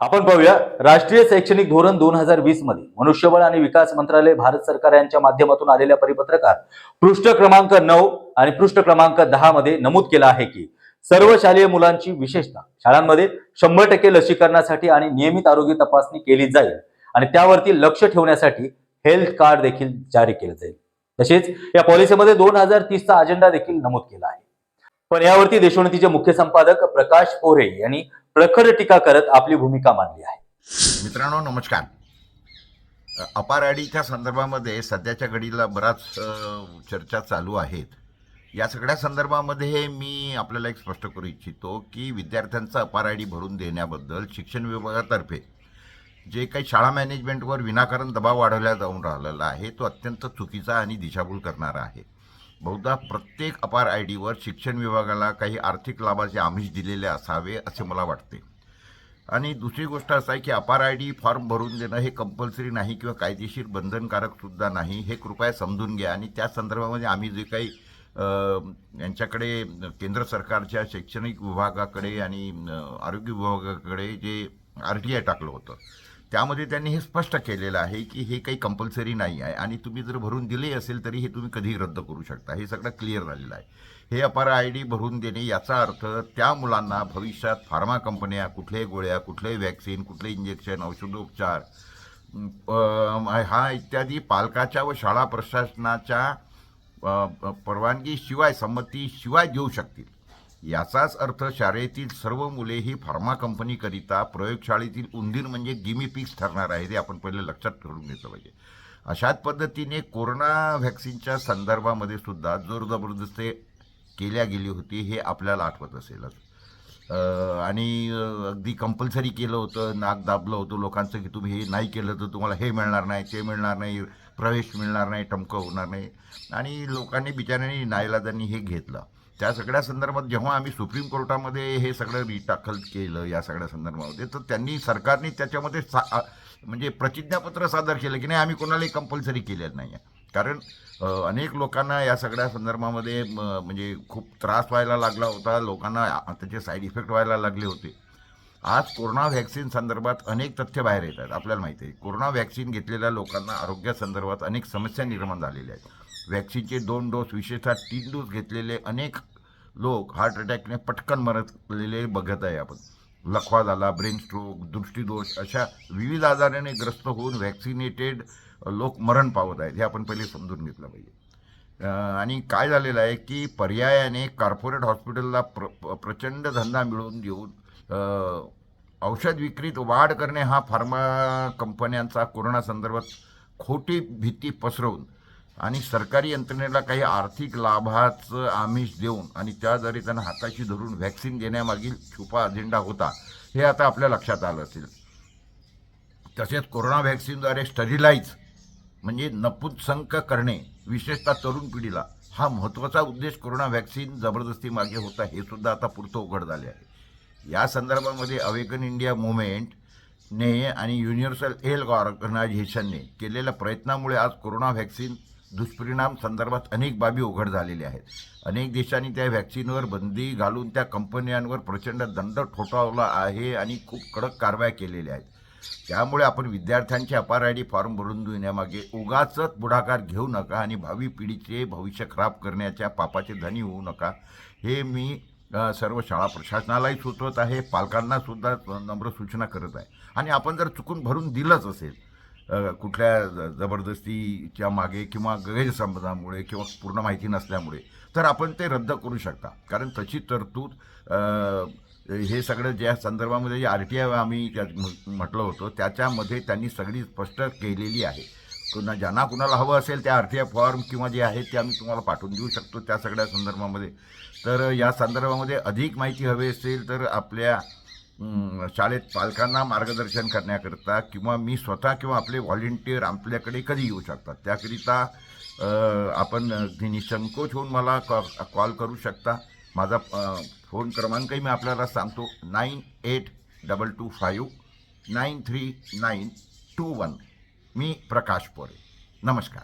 आपण पाहूया राष्ट्रीय शैक्षणिक धोरण दोन हजार वीसमध्ये मनुष्यबळ आणि विकास मंत्रालय भारत सरकार यांच्या माध्यमातून आलेल्या परिपत्रकात पृष्ठ क्रमांक नऊ आणि पृष्ठ क्रमांक दहा मध्ये नमूद केलं आहे की सर्व शालेय मुलांची विशेषतः शाळांमध्ये शंभर टक्के लसीकरणासाठी आणि नियमित आरोग्य तपासणी केली जाईल आणि त्यावरती लक्ष ठेवण्यासाठी हेल्थ कार्ड देखील जारी केलं जाईल. तसेच या पॉलिसीमध्ये दोन हजार तीसचा अजेंडा देखील नमूद केला आहे. पण यावरती देशोन्नतीचे मुख्य संपादक प्रकाश पोरे यांनी प्रखर टीका करत आपली भूमिका मांडली आहे. मित्रांनो नमस्कार. अपार आडीच्या संदर्भामध्ये सध्याच्या घडीला बराच चर्चा चालू आहेत. या सगळ्या संदर्भामध्ये मी आपल्याला एक स्पष्ट करू इच्छितो की विद्यार्थ्यांचा अपार आय डी भरून देण्याबद्दल शिक्षण विभागातर्फे जे काही शाळा मॅनेजमेंटवर विनाकारण दबाव वाढवला जाऊन राहिलेला आहे तो अत्यंत चुकीचा आणि दिशाभूल करणारा आहे. बहुधा प्रत्येक अपार आय डीवर शिक्षण विभागाला काही आर्थिक लाभाचे आमिष दिलेले असावे असे मला वाटते. आणि दुसरी गोष्ट असं आहे की अपार आय डी फॉर्म भरून देणं हे कंपल्सरी नाही किंवा कायदेशीर बंधनकारकसुद्धा नाही. हे कृपया समजून घ्या आणि त्या संदर्भामध्ये आम्ही जे काही यांच्याकडे केंद्र सरकारच्या शैक्षणिक विभागाकडे आणि आरोग्य विभागाकडे जे आर टी आय टाकलं होतं त्यामध्ये त्यांनी हे स्पष्ट केलेलं आहे की हे काही कंपल्सरी नाही आहे. आणि तुम्ही जर भरून दिले असेल तरी हे तुम्ही कधीही रद्द करू शकता. हे सगळं क्लिअर झालेलं आहे. हे अपार आय डी भरून देणे याचा अर्थ त्या मुलांना भविष्यात फार्मा कंपन्या कुठल्याही गोळ्या कुठलेही वॅक्सिन कुठले इंजेक्शन औषधोपचार हा इत्यादी पालकाच्या व शाळा प्रशासनाच्या परवानगीशिवाय संमतीशिवाय देऊ शकतील. याचाच अर्थ शाळेतील सर्व मुले ही फार्मा कंपनीकरिता प्रयोगशाळेतील उंदीर म्हणजे गिमी पिक्स ठरणार आहे हे आपण पहिले लक्षात ठेवून घेतलं पाहिजे. अशाच पद्धतीने कोरोना व्हॅक्सिनच्या संदर्भामध्ये सुद्धा जोर जबरदस्ती केल्या गेली होती हे आपल्याला आठवत असेलच. आणि अगदी कंपल्सरी केलं होतं नाक दाबलं होतं लोकांचं की तुम्ही हे नाही केलं तर तुम्हाला हे मिळणार नाही ते मिळणार नाही प्रवेश मिळणार नाही टमकं होणार नाही. आणि लोकांनी बिचाऱ्यांनी नाईलाजांनी हे घेतलं. त्या सगळ्या संदर्भात जेव्हा आम्ही सुप्रीम कोर्टामध्ये हे सगळं रिटाखल केलं या सगळ्या संदर्भामध्ये तर त्यांनी सरकारने त्याच्यामध्ये सा म्हणजे प्रतिज्ञापत्र सादर केलं की नाही आम्ही कोणालाही कंपल्सरी केलेलं नाही आहे. कारण अनेक लोकांना या सगळ्या संदर्भामध्ये म, म्हणजे खूप त्रास व्हायला लागला होता. लोकांना त्याचे साईड इफेक्ट व्हायला लागले होते. आज कोरोना व्हॅक्सिन संदर्भात अनेक तथ्य बाहेर येतात आपल्याला माहिती आहे. कोरोना व्हॅक्सिन घेतलेल्या लोकांना आरोग्यासंदर्भात अनेक समस्या निर्माण झालेल्या आहेत. व्हॅक्सिनचे दोन डोस विशेषतः तीन डोस घेतलेले अनेक लोक हार्ट अटॅकने पटकन मरतलेले बघत आहे आपण. लखवा झाला ब्रेन स्ट्रोक दृष्टीदोष अशा विविध आजाराने ग्रस्त होऊन व्हॅक्सिनेटेड लोक मरण पावत आहेत हे आपण पहिले समजून घेतलं पाहिजे. आणि काय झालेलं आहे की पर्यायाने कॉर्पोरेट हॉस्पिटलला प्र प्रचंड धंदा मिळवून देऊन औषध विक्रीत वाढ करणे हा फार्मा कंपन्यांचा कोरोना संदर्भात खोटी भीती पसरवून आणि सरकारी यंत्रणेला काही आर्थिक लाभाचं आमिष देऊन आणि त्याद्वारे त्यांना हाताशी धरून व्हॅक्सिन देण्यामागील छुपा अजेंडा होता हे आता आपल्या लक्षात आलं असेल. तसेच कोरोना व्हॅक्सिनद्वारे स्टरिलाइज म्हणजे नपुंसक करणे विशेषतः तरुण पिढीला हा महत्त्वाचा उद्देश कोरोना व्हॅक्सिन जबरदस्ती मागे होता हे सुद्धा आता पुरतं उघड झाले आहे. या संदर्भामध्ये अवेकन इंडिया मुवमेंटने आणि युनिव्हर्सल हेल्थ ऑर्गनायझेशनने केलेल्या प्रयत्नामुळे आज कोरोना व्हॅक्सिन दुष्परिणाम संदर्भात अनेक बाबी उघड झालेल्या आहेत. अनेक देशांनी त्या व्हॅक्सिनवर बंदी घालून त्या कंपन्यांवर प्रचंड दंड ठोठावला आहे आणि खूप कडक कारवाया केलेल्या आहेत. त्यामुळे आपण विद्यार्थ्यांचे अपार आय डी फॉर्म भरून देण्यामागे उगाचच पुढाकार घेऊ नका आणि भावी पिढीचे भविष्य खराब करण्याच्या पापाचे धनी होऊ नका. हे मी सर्व शाळा प्रशासनालाही सुचवत आहे. पालकांनासुद्धा नम्र सूचना करत आहे. आणि आपण जर चुकून भरून दिलंच असेल कुठल्या ज- जबरदस्तीच्या मागे किंवा गैरसमजामुळे किंवा पूर्ण माहिती नसल्यामुळे. तर आपण ते रद्द करू शकता. कारण तशी तरतूद हे सगळं ज्या संदर्भामध्ये जे आर टी आय आम्ही त्यात म्ह- म्हटलं होतं त्याच्यामध्ये त्यांनी सगळी स्पष्ट केलेली आहे. कुणा ज्यांना कुणाला हवं असेल त्या आर टी आय फॉर्म किंवा जे आहे ते आम्ही तुम्हाला पाठवून देऊ शकतो त्या सगळ्या संदर्भामध्ये. तर या संदर्भामध्ये अधिक माहिती हवी असेल तर आपल्या शाळेत पालकांना मार्गदर्शन करण्याकरता किंवा मी स्वतः किंवा आपले व्हॉलेंटियर आपल्याकडे कधी येऊ शकतात? त्याकरिता आपण निसंकोच होऊन मला कॉ कॉल करू शकता. माझा फोन क्रमांकही मी आपल्याला सांगतो nine eight double two five nine three nine two one. मी प्रकाश पोरे. नमस्कार.